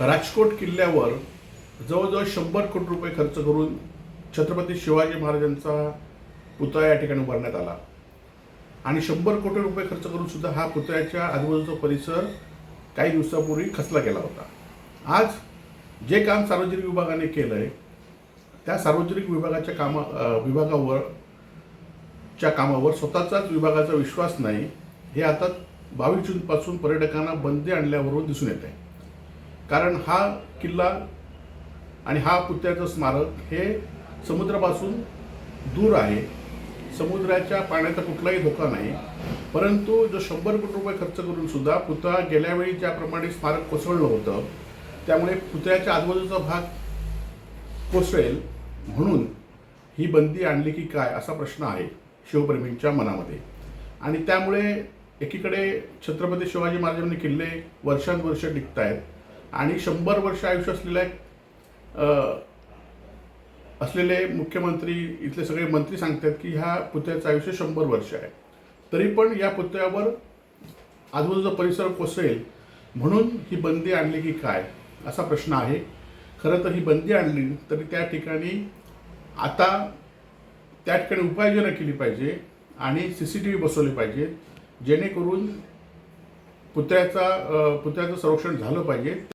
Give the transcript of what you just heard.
राजकोट किल्ल्यावर जवळजवळ शंभर कोटी रुपये खर्च करून छत्रपती शिवाजी महाराजांचा पुतळा या ठिकाणी उभारण्यात आला. आणि शंभर कोटी रुपये खर्च करून सुद्धा हा पुतळ्याच्या आजूबाजूचा परिसर काही दिवसापूर्वी खचला गेला होता. आज जे काम सार्वजनिक विभागाने केलं आहे त्या सार्वजनिक विभागाच्या कामा विभागावर च्या कामावर स्वतःचाच विभागाचा विश्वास नाही हे आता बावीस जूनपासून पर्यटकांना बंदी आणल्यावरून दिसून येत आहे कारण हा किल्ला आणि हा पुत्याचं स्मारक हे समुद्रापासून दूर आहे. समुद्राच्या पाण्याचा कुठलाही धोका नाही. परंतु जो शंभर कोटी रुपये खर्च करून सुद्धा पुतळा गेल्या वेळी ज्याप्रमाणे स्मारक कोसळलं होतं त्यामुळे पुतळ्याच्या आजूबाजूचा भाग कोसळेल म्हणून ही बंदी आणली की काय असा प्रश्न आहे शिवप्रेमींच्या मनामध्ये. आणि त्यामुळे एकीकडे छत्रपती शिवाजी महाराजांनी किल्ले वर्षानुवर्ष टिकत आहेत आणि शंभर वर्ष आयुष्य असलेल्या एक असलेले मुख्यमंत्री इथले सगळे मंत्री सांगतात की ह्या पुतळ्याचं आयुष्य शंभर वर्ष आहे. तरी पण या पुतळ्यावर आजूबाजूचा परिसर कोसळेल म्हणून ही बंदी आणली की काय? असा प्रश्न आहे. खरं तर ही बंदी आणली तरी त्या ठिकाणी आता त्या ठिकाणी उपाययोजना केली पाहिजे आणि सी सी टी व्ही बसवले पाहिजे जेणेकरून पुतळ्याचा पुतळ्याचं संरक्षण झालं पाहिजे.